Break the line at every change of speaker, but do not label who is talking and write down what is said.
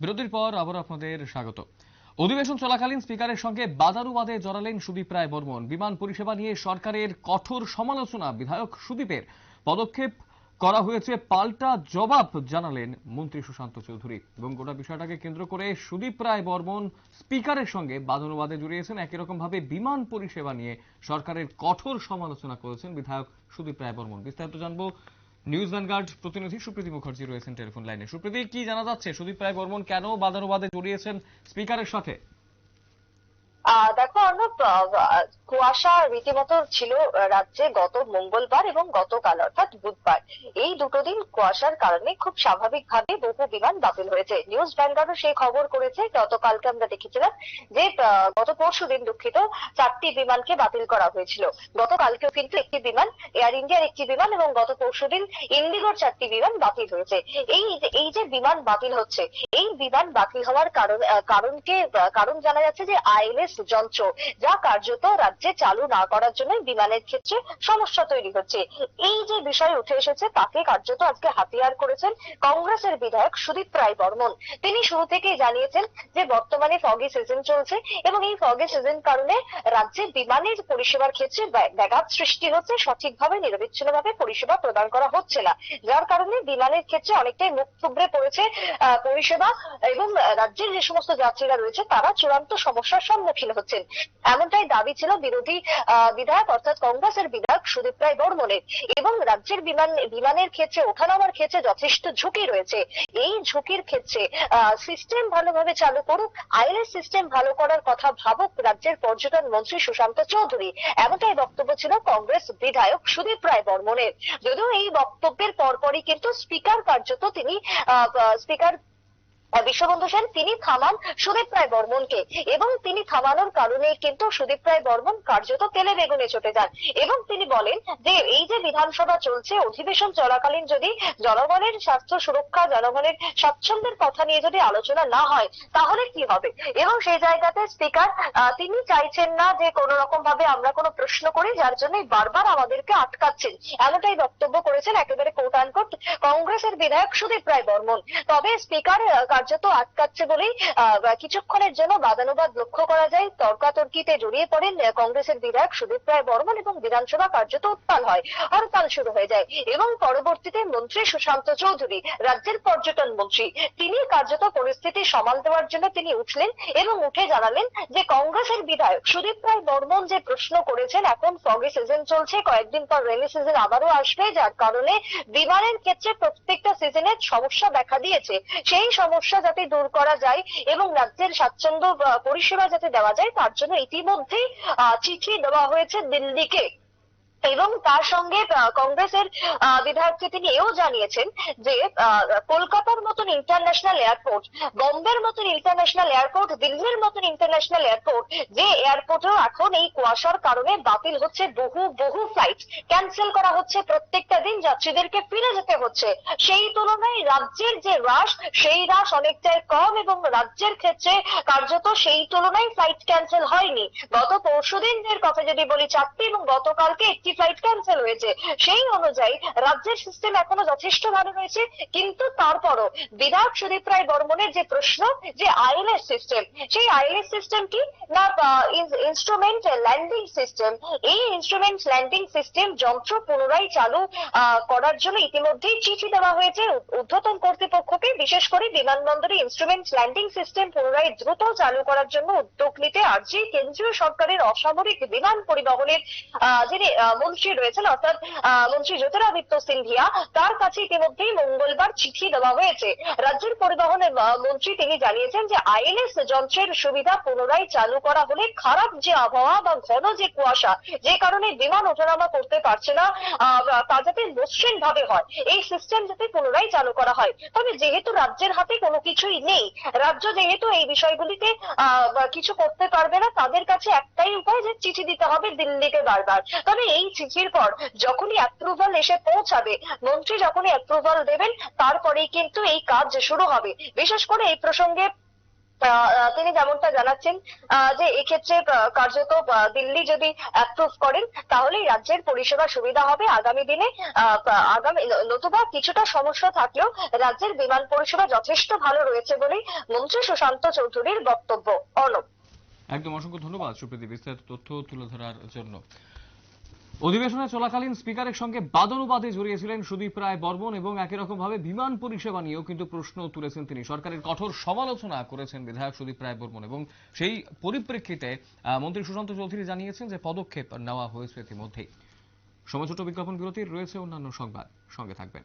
বিরতির পর আবার আপনাদের স্বাগত। অধিবেশন চলাকালীন স্পিকারের সঙ্গে বাদানুবাদে জড়ালেন সুদীপ রায় বর্মন। বিমান পরিষেবা নিয়ে সরকারের কঠোর সমালোচনা বিধায়ক সুদীপের। পদক্ষেপ করা হয়েছে পাল্টা জবাব জানালেন মন্ত্রী সুশান্ত চৌধুরী। এবং গোটা বিষয়টাকে কেন্দ্র করে সুদীপ রায় বর্মন স্পিকারের সঙ্গে বাদানুবাদে জড়িয়েছেন। একই রকম ভাবে বিমান পরিষেবা নিয়ে সরকারের কঠোর সমালোচনা করেছেন বিধায়ক সুদীপ রায় বর্মন। বিস্তারিত জানব নিউজ ভ্যানগার্ড প্রতিনিধি সুপ্রীতি মুখার্জি রয়েছেন টেলিফোন লাইনে। সুপ্রীতি, কি জানা যাচ্ছে? সুদীপ রায় বর্মন কেন বাদানুবাদে জড়িয়েছেন স্পিকারের সাথে?
দেখো অর্ণব কুয়াশা রীতিমতো ছিল রাজ্যে গত মঙ্গলবার এবং গতকাল, অর্থাৎ বুধবার। এই দুটো দিন কুয়াশার কারণে খুব স্বাভাবিকভাবে বহু বিমান বাতিল হয়েছে। নিউজ ভ্যানগার্ডও সেই খবর করেছে গতকালকে আমরা দেখেছিলাম যে গত পরশু দিন দুঃখিত, চারটি বিমানকে বাতিল করা হয়েছিল। গতকালকেও কিন্তু একটি বিমান, এয়ার ইন্ডিয়ার একটি বিমান এবং গত পরশু দিন ইন্ডিগোর চারটি বিমান বাতিল হয়েছে। এই এই যে বিমান বাতিল হচ্ছে, এই বিমান বাতিল হওয়ার কারণ কারণকে কারণ জানা যাচ্ছে যে যন্ত্র যা কার্যত রাজ্যে চালু না করার জন্য বিমানের ক্ষেত্রে সমস্যা তৈরি হচ্ছে। এই যে বিষয় উঠে এসেছে, তাকে কার্যত আজকে হাতিয়ার করেছেন কংগ্রেসের বিধায়ক সুদীপ রায় বর্মন। তিনি শুরু থেকেই জানিয়েছেন যে, বর্তমানে ফগি সিজন চলছে এবং এই ফগি সিজন কারণে রাজ্যে বিমানের পরিষেবার ক্ষেত্রে ব্যাঘাত সৃষ্টি হচ্ছে, সঠিকভাবে, নিরবিচ্ছিন্নভাবে পরিষেবা প্রদান করা হচ্ছে না। যার কারণে বিমানের ক্ষেত্রে অনেকটাই মুখ থুবড়ে পড়েছে পরিষেবা এবং রাজ্যের যে সমস্ত যাত্রীরা রয়েছে, তারা চূড়ান্ত সমস্যার সম্মুখীন হচ্ছেন। এমনটাই দাবি ছিল বিরোধী বিধায়ক, অর্থাৎ কংগ্রেসের বিধায়ক সুদীপ রায় বর্মনের। এবং রাজ্যের বিমান, বিমানের ক্ষেত্রে ওঠানামার ক্ষেত্রে যথেষ্ট ঝুঁকি রয়েছে। এই ঝুঁকির ক্ষেত্রে সিস্টেম ভালোভাবে চালু করুক, আইএলএস সিস্টেম ভালো করার কথা ভাবুক রাজ্যের পর্যটন মন্ত্রী সুশান্ত চৌধুরী। এমনটাই বক্তব্য ছিল কংগ্রেস বিধায়ক সুদীপ রায় বর্মনের। যদিও এই বক্তব্যের পরপরই কিন্তু স্পিকার কার্যত তিনি স্পিকার বিশ্ববন্ধু সেন, তিনি থামান সুদীপ রায় বর্মনকে। এবং তিনি থামানোর কারণে কিন্তু সুদীপ রায় বর্মন কার্যত তেলে বেগুনে চটে যান। এবং তিনি বলেন যে, এই যে বিধানসভা চলছে, অধিবেশন চলাকালীন যদি জনগণের স্বাস্থ্য সুরক্ষা, জনগণের স্বাচ্ছন্দ্যের কথা নিয়ে যদি আলোচনা না হয়, তাহলে কি হবে? এবং সেই জায়গাতে স্পিকার তিনি চাইছেন না যে কোন রকম ভাবে আমরা কোনো প্রশ্ন করি, যার জন্য বারবার আমাদেরকে আটকাচ্ছেন। এমনটাই বক্তব্য করেছেন একেবারে কোট আনকোট কংগ্রেসের বিধায়ক সুদীপ রায় বর্মন। তবে স্পিকার কার্যত আটকাচ্ছে বলেই কিছুক্ষণের জন্য বাদানুবাদ লক্ষ্য করা যায়। তর্কাতর্কিতে জড়িয়ে পড়েন কংগ্রেসের বিধায়ক সুদীপ রায় বর্মন এবং বিধানসভা কার্যত উত্তাল হয়। হরতাল শুরু হয়ে যায়। এবং পরবর্তীতে মন্ত্রী সুশান্ত চৌধুরী, রাজ্যের পর্যটন মন্ত্রী, তিনি কার্যত পরিস্থিতি সামাল দেওয়ার জন্য তিনি উঠলেন এবং উঠে জানালেন যে কংগ্রেসের বিধায়ক সুদীপ রায় বর্মন যে প্রশ্ন করেছেন, এখন ফগে সিজন চলছে, কয়েকদিন পর রেনি সিজন আবারও আসবে। যার কারণে বিমানের ক্ষেত্রে প্রত্যেকটা সিজনে সমস্যা দেখা দিয়েছে। সেই সমস্যা যাতে দূর করা যায় এবং রাজ্যের স্বাচ্ছন্দ্য পরিষেবা যাতে দেওয়া যায়, তার জন্য ইতিমধ্যেই চিঠি দেওয়া হয়েছে দিল্লিকে। এবং তার সঙ্গে কংগ্রেসের বিধায়ককে তিনি এও জানিয়েছেন যে কলকাতার মতন ইন্টারন্যাশনাল এয়ারপোর্ট বম্বের মতন ইন্টারন্যাশনাল এয়ারপোর্ট দিল্লির মতন ইন্টারন্যাশনাল এয়ারপোর্ট যে এয়ারপোর্টেও এখন এই কুয়াশার কারণে বাতিল হচ্ছে, বহু বহু ফ্লাইট ক্যান্সেল করা হচ্ছে, প্রত্যেকটা দিন যাত্রীদেরকে ফিরে যেতে হচ্ছে। সেই তুলনায় রাজ্যের যে হ্রাস, সেই হ্রাস অনেকটাই কম এবং রাজ্যের ক্ষেত্রে কার্যত সেই তুলনায় ফ্লাইট ক্যান্সেল হয়নি। গত পরশু দিনের কথা যদি বলি, চারটি এবং গতকালকে একটি ফ্লাইট ক্যান্সেল হয়েছে। সেই অনুযায়ী রাজ্যের সিস্টেম এখনও যথেষ্ট ভালো রয়েছে। কিন্তু তারপরও বিধায়ক সুদীপ রায় বর্মনের যে প্রশ্ন, যে আইএলএস সিস্টেম সেই আইএলএস সিস্টেম কি না ইনস্ট্রুমেন্ট ল্যান্ডিং সিস্টেম এই ইনস্ট্রুমেন্ট ল্যান্ডিং সিস্টেম যন্ত্র পুনরায় চালু করার জন্য ইতিমধ্যেই চিঠি দেওয়া হয়েছে। ঊর্ধ্বতন কর্তৃপক্ষকে, বিশেষ করে বিমানবন্দরে ইনস্ট্রুমেন্ট ল্যান্ডিং সিস্টেম পুনরায় দ্রুত চালু করার জন্য উদ্যোগ নিতে আর্জি কেন্দ্রীয় সরকারের অসামরিক বিমান পরিবহনের যিনি মন্ত্রী রয়েছেন, অর্থাৎ মন্ত্রী জ্যোতিরাদিত্য সিন্ধিয়া, তার কাছে ইতিমধ্যেই মঙ্গলবার চিঠি দেওয়া হয়েছে। রাজ্যের পরিবহনের মন্ত্রী তিনি জানিয়েছেন যে আইএলএস যন্ত্রের সুবিধা পুনরায় চালু করা হলে খারাপ যে আবহাওয়া বা ঘন যে কুয়াশা, যে কারণে বিমান ওঠানামা করতে পারছে না তা যাতে মসৃণ ভাবে হয়, এই সিস্টেম যাতে পুনরায় চালু করা হয়। তবে যেহেতু রাজ্যের হাতে কোনো কিছুই নেই, রাজ্য যেহেতু এই বিষয়গুলিতে কিছু করতে পারবে না, তাদের কাছে একটাই উপায় যে চিঠি দিতে হবে দিল্লিকে বারবার। তবে এই চিঠির পর যখনই অ্যাপ্রুভাল এসে পৌঁছাবে, মন্ত্রী যখনই অ্যাপ্রুভাল দেবেন, তারপরেই কিন্তু এই কাজ শুরু হবে। বিশেষ করে এই প্রসঙ্গে তিনি যেমনটা জানাচ্ছেন যে এক্ষেত্রে কার্যত দিল্লি যদি অ্যাপ্রুভ করেন, তাহলেই রাজ্যের পরিষেবা সুবিধা হবে। আগামী দিনে আগামী, নতুবা কিছুটা সমস্যা থাকলেও রাজ্যের বিমান পরিষেবা যথেষ্ট ভালো রয়েছে বলেই মন্ত্রী সুশান্ত চৌধুরীর বক্তব্য অর্ণব
একদম, অসংখ্য ধন্যবাদ সুপ্রীতি বিস্তারিত তথ্য তুলে ধরার জন্য। অধিবেশনে চলাকালীন স্পিকারের সঙ্গে বাদনুবাদে জড়িয়েছিলেন সুদীপ রায় বর্মন এবং একই রকম ভাবে বিমান পরিষেবা নিয়েও কিন্তু প্রশ্ন তুলেছেন তিনি। সরকারের কঠোর সমালোচনা করেছেন বিধায়ক সুদীপ রায় বর্মন এবং সেই পরিপ্রেক্ষিতে মন্ত্রী সুশান্ত চৌধুরী জানিয়েছেন যে পদক্ষেপ নেওয়া হয়েছে ইতিমধ্যেই। সময় ছোট বিজ্ঞাপন বিরতির, রয়েছে অন্যান্য সংবাদ। সঙ্গে থাকবেন।